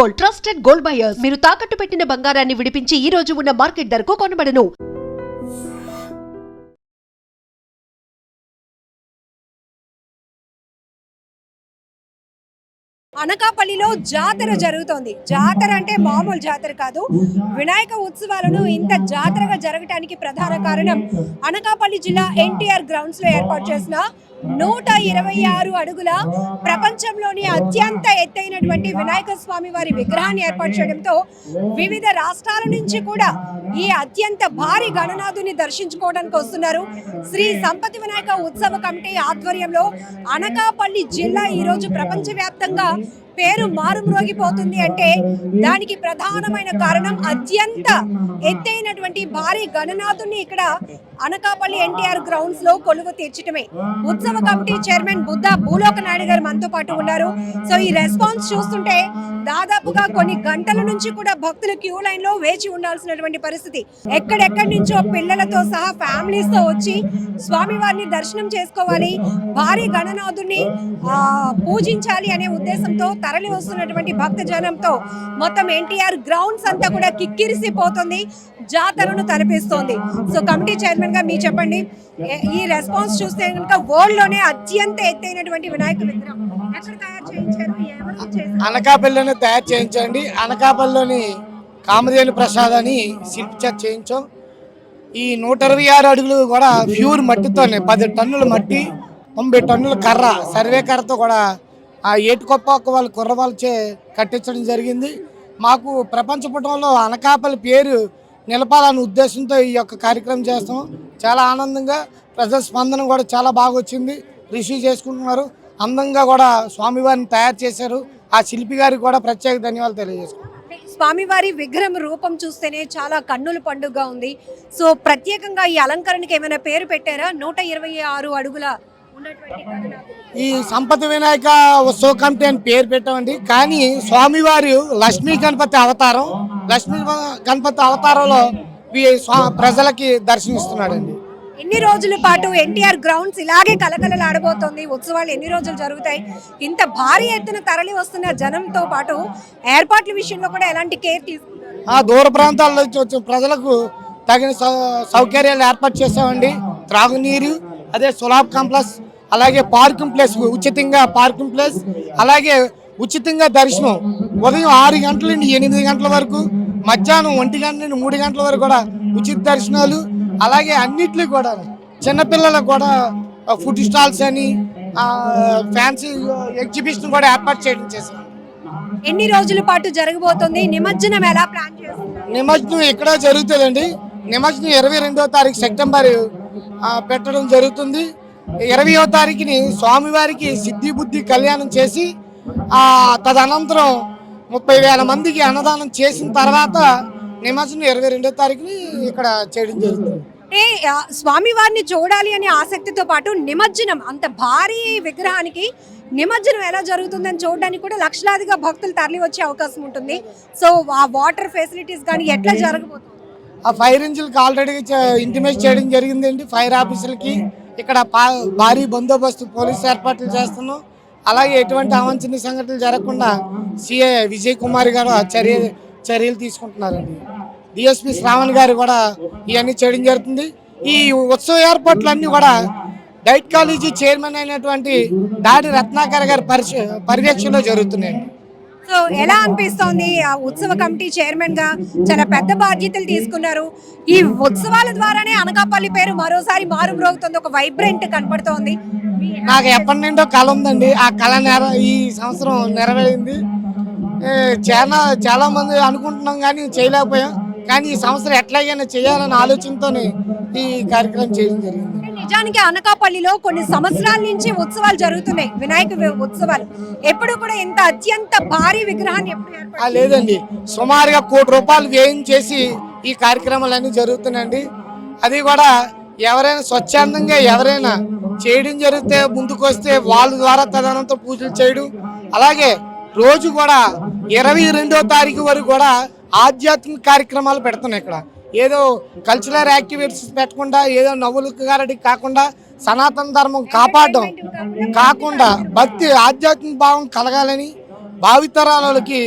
Gold trusted gold buyers. మీరు తాకట్టు పెట్టిన బంగారాన్ని విడిపించి ఈ రోజు ఉన్న మార్కెట్ ధరకు కొనబడను. అనకాపల్లిలో జాతర జరుగుతోంది. జాతర అంటే మామూలు జాతర కాదు. వినాయక ఉత్సవాలను ఇంత జాతరగా జరగటానికి ప్రధాన కారణం అనకాపల్లి జిల్లా ఎన్టీఆర్ గ్రౌండ్స్లో ఏర్పాటు చేసిన నూట ఇరవై ఆరు అడుగుల ప్రపంచంలోని అత్యంత ఎత్తైనటువంటి వినాయక స్వామి వారి విగ్రహాన్ని ఏర్పాటు చేయడంతో వివిధ రాష్ట్రాల నుంచి కూడా ఈ అత్యంత భారీ గణనాథుని దర్శించుకోవడానికి వస్తున్నారు. శ్రీ సంపతి వినాయక ఉత్సవ కమిటీ ఆధ్వర్యంలో అనకాపల్లి జిల్లా ఈరోజు ప్రపంచవ్యాప్తంగా పేరు మారుమ్రోగిపోతుంది అంటే దానికి ప్రధానమైన కారణం అత్యంత ఎత్తైనటువంటి భారీ గణనాథుని ఇక్కడ అనకాపల్లి ఎన్టీఆర్ గ్రౌండ్స్లో కొలువు తీర్చడమే ఉత్సవ కమిటీ చైర్మన్ బుద్ధ భూలోక నాయుడు గారు మనతో పాటు ఉన్నారు. సో ఈ రెస్పాన్స్ చూస్తుంటే దాదాపుగా కొన్ని గంటల నుంచి కూడా భక్తులు క్యూ లైన్లో వేచి ఉండాల్సినటువంటి పరిస్థితి. ఎక్కడెక్కడి నుంచో పిల్లలతో సహా ఫ్యామిలీస్తో వచ్చి స్వామివారిని దర్శనం చేసుకోవాలి భారీ గణనాథుని పూజించాలి అనే ఉద్దేశంతో తరలి వస్తున్నటువంటి భక్త జనంతో మొత్తం ఎన్టీఆర్ గ్రౌండ్స్ అంతా కూడా కిక్కిరిసిపోతుంది. జాతరను తలపిస్తోంది. సో కమిటీ చైర్మన్గా మీరు చెప్పండి. ఈ రెస్పాన్స్ చూస్తే కనుక వరల్డ్లోనే అత్యంత ఎత్తైనటువంటి వినాయక విగ్రహం. ఎక్కడ తయారు చేయించారు? అనకాపల్లిలోనే తయారు చేయించండి. అనకాపల్లిలోని కామధేను ప్రసాద్ అని శిల్పి చేయించాం. ఈ నూట ఇరవై ఆరు అడుగులు కూడా ప్యూర్ మట్టితోనే పది టన్నుల మట్టి తొంభై టన్నుల కర్ర సర్వే కర్రతో కూడా ఆ ఏటుకొప్ప వాళ్ళ కుర్ర వాళ్ళచే కట్టించడం జరిగింది. మాకు ప్రపంచ పటంలో అనకాపల్లి పేరు నిలపాలనే ఉద్దేశంతో ఈ యొక్క కార్యక్రమం చేస్తాం. చాలా ఆనందంగా ప్రజల స్పందన కూడా చాలా బాగా వచ్చింది. రిసీవ్ చేసుకుంటున్నారు. అందంగా కూడా స్వామివారిని తయారు చేశారు. ఆ శిల్పి గారికి కూడా ప్రత్యేక ధన్యవాదాలు తెలియజేసుకుంటున్నాం. స్వామివారి విగ్రహం రూపం చూస్తేనే చాలా కన్నుల పండుగ ఉంది. సో ప్రత్యేకంగా ఈ అలంకరణకి ఏమైనా పేరు పెట్టారా? నూట ఇరవై ఆరు అడుగుల. ఈ సంపద వినాయక ఉత్సవ కమిటీ అని పేరు పెట్టామండి. కానీ స్వామివారి లక్ష్మీ గణపతి అవతారం లక్ష్మీ గణపతి అవతారంలో ప్రజలకి దర్శనమిస్తున్నాడండి. ఎన్ని రోజుల పాటు ఎన్టీఆర్ గ్రౌండ్స్ ఇలాగే కలకలలాడబోతోంది ఉత్సవాలు ఎన్ని రోజులు జరుగుతాయి? ఇంత భారీ ఎత్తున తరలి వస్తున్న జనంతో పాటు ఏర్పాట్ల విషయంలో కూడా ఎలాంటి కేర్ తీసుకుంటారు? ఆ దూర ప్రాంతాల నుంచి వచ్చిన ప్రజలకు తగిన సౌకర్యాలు ఏర్పాటు చేసామండి త్రాగునీరు అదే సులాబ్ కాంప్లెక్స్ అలాగే పార్కింగ్ ప్లేస్ ఉచితంగా పార్కింగ్ ప్లేస్ అలాగే ఉచితంగా దర్శనం ఉదయం ఆరు గంటల నుండి ఎనిమిది గంటల వరకు మధ్యాహ్నం ఒంటి గంట నుండి మూడు గంటల వరకు కూడా ఉచిత దర్శనాలు అలాగే అన్నిట్లో కూడా చిన్నపిల్లలకు కూడా ఫుడ్ స్టాల్స్ అని ఫ్యాన్సీ ఎగ్జిబిషన్ కూడా ఏర్పాటు చేయడం చేశాం ఎన్ని రోజుల పాటు జరగబోతోంది? నిమజ్జనం ఎలా ప్లాన్ చేస్తున్నారు? నిమజ్జనం ఇక్కడ జరుగుతుందండి. నిమజ్జనం ఇరవై రెండవ తారీఖు సెప్టెంబర్ పెట్టడం జరుగుతుంది. ఇరవయో తారీఖుని స్వామివారికి సిద్ధి బుద్ధి కళ్యాణం చేసి ఆ తదనంతరం ముప్పై వేల మందికి అన్నదానం చేసిన తర్వాత నిమజ్జనం ఇరవై రెండో తారీఖుని ఇక్కడ చేయడం జరుగుతుంది. అంటే ఆ, స్వామివారిని చూడాలి అనే ఆసక్తితో పాటు నిమజ్జనం అంత భారీ విగ్రహానికి నిమజ్జనం ఎలా జరుగుతుందని చూడడానికి కూడా లక్షలాదిగా భక్తులు తరలి వచ్చే అవకాశం ఉంటుంది. సో ఆ వాటర్ ఫెసిలిటీస్ కానీ ఎట్లా జరగబోతుంది? ఆ ఫైర్ ఇంజిన్కి ఆల్రెడీ ఇంటిమేట్ చేయడం జరిగిందండి. ఫైర్ ఆఫీసులకి ఇక్కడ భారీ బందోబస్తు పోలీసు ఏర్పాట్లు చేస్తున్నాం. అలాగే ఎటువంటి అవాంఛనీయ సంఘటనలు జరగకుండా సిఐ విజయ్ కుమార్ గారు ఆ చర్య చర్యలు తీసుకుంటున్నారండి. డిఎస్పి శ్రావణ్ గారు కూడా ఇవన్నీ చేయడం జరుగుతుంది. ఈ ఉత్సవ ఏర్పాట్లన్నీ కూడా డైట్ కాలేజీ చైర్మన్ అయినటువంటి దాడి రత్నాకర్ గారి పరిశ పర్యవేక్షణలో జరుగుతున్నాయండి సో ఎలా అనిపిస్తోంది? ఆ ఉత్సవ కమిటీ చైర్మన్గా చాలా పెద్ద బాధ్యతలు తీసుకున్నారు. ఈ ఉత్సవాల ద్వారానే అనకాపల్లి పేరు మరోసారి మారుమ్రోగుతుంది. ఒక వైబ్రెంట్ కనపడుతోంది. నాకు ఎప్పటి నుండో కళ ఉందండి. ఆ కళ నెర ఈ సంవత్సరం నెరవేరింది. చాలా చాలా మంది అనుకుంటున్నాం కానీ చేయలేకపోయాం. కానీ ఈ సంవత్సరం ఎట్లాగైనా చేయాలనే ఆలోచనతోనే ఈ కార్యక్రమం చేయడం జరిగింది. నిజానికి అనకాపల్లిలో కొన్ని సంవత్సరాల నుంచి ఉత్సవాలు జరుగుతున్నాయి. వినాయక ఉత్సవాలు. ఎప్పుడు కూడా ఇంత అత్యంత భారీ విగ్రహాన్ని ఎప్పుడు లేదండి. సుమారుగా కోటి రూపాయలు వ్యయం చేసి ఈ కార్యక్రమాలన్నీ జరుగుతున్నాయండి. అది కూడా ఎవరైనా స్వచ్ఛందంగా ఎవరైనా చేయడం జరిగితే ముందుకు వస్తే వాళ్ళ ద్వారా తదనంతో పూజలు చేయడం. అలాగే రోజు కూడా ఇరవై రెండో తారీఖు వరకు కూడా ఆధ్యాత్మిక కార్యక్రమాలు పెడుతున్నాయి ఇక్కడ. ఏదో కల్చరల్ యాక్టివిటీస్ పెట్టకుండా ఏదో నవ్వులు గారడి కాకుండా సనాతన ధర్మం కాపాడడం కాకుండా భక్తి ఆధ్యాత్మిక భావం కలగాలని భావితరాలకి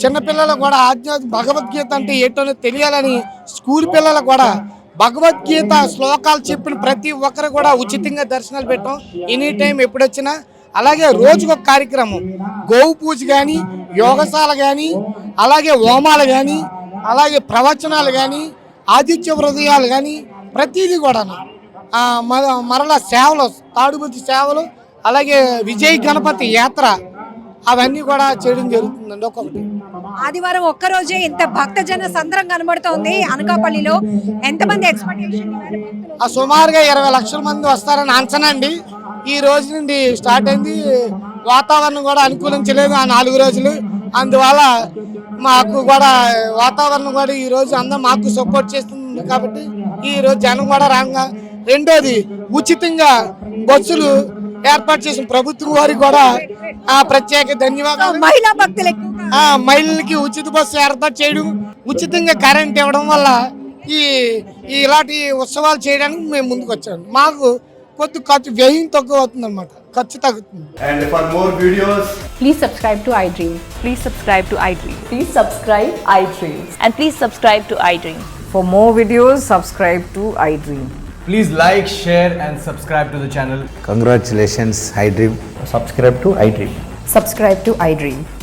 చిన్నపిల్లలకు కూడా ఆధ్యాత్మిక భగవద్గీత అంటే ఏంటో తెలియాలని స్కూల్ పిల్లలకు కూడా భగవద్గీత శ్లోకాలు చెప్పిన ప్రతి ఒక్కరు కూడా ఉచితంగా దర్శనాలు పెట్టాం ఎనీ టైం ఎప్పుడొచ్చినా. అలాగే రోజుకొక కార్యక్రమం. గోవు పూజ కానీ యోగశాల కానీ అలాగే హోమాలు కానీ అలాగే ప్రవచనాలు కానీ ఆదిత్య హృదయాలు కానీ ప్రతిదీ కూడా మరలా సేవలు తాడుబుద్ధి సేవలు అలాగే విజయ్ గణపతి యాత్ర అవన్నీ కూడా చేయడం జరుగుతుందండి ఒక్కొక్కటి. ఆదివారం ఒక్కరోజే ఇంత భక్తజన సంద్రం కనబడుతోంది అనకాపల్లిలో. ఎంతమంది ఎక్స్పెక్టేషన్ ఆ సుమారుగా ఇరవై లక్షల మంది వస్తారని అంచనా అండి ఈ రోజు నుండి స్టార్ట్ అయింది. వాతావరణం కూడా అనుకూలించలేదు ఆ నాలుగు రోజులు. అందువల్ల మాకు కూడా వాతావరణం కూడా ఈ రోజు అందరూ మాకు సపోర్ట్ చేస్తుంది కాబట్టి ఈ రోజు జనం కూడా రాగా. రెండోది ఉచితంగా బస్సులు ఏర్పాటు చేసిన ప్రభుత్వం వారికి కూడా ఆ ప్రత్యేక ధన్యవాదాలు. మహిళా భక్తులు ఆ మహిళలకి ఉచిత బస్సు ఏర్పాటు చేయడం ఉచితంగా కరెంట్ ఇవ్వడం వల్ల ఈ ఇలాంటి ఉత్సవాలు చేయడానికి మేము ముందుకు వచ్చాము మాకు కొద్ది ఖర్చు వ్యయం తక్కువ అవుతుంది అనమాట ఖర్చు తగ్గుతుంది. And for more videos please subscribe to I dream please subscribe to I dream please subscribe I dream and please subscribe to I dream for more videos subscribe to I dream please like share and subscribe to the channel congratulations I dream subscribe to I dream subscribe to I dream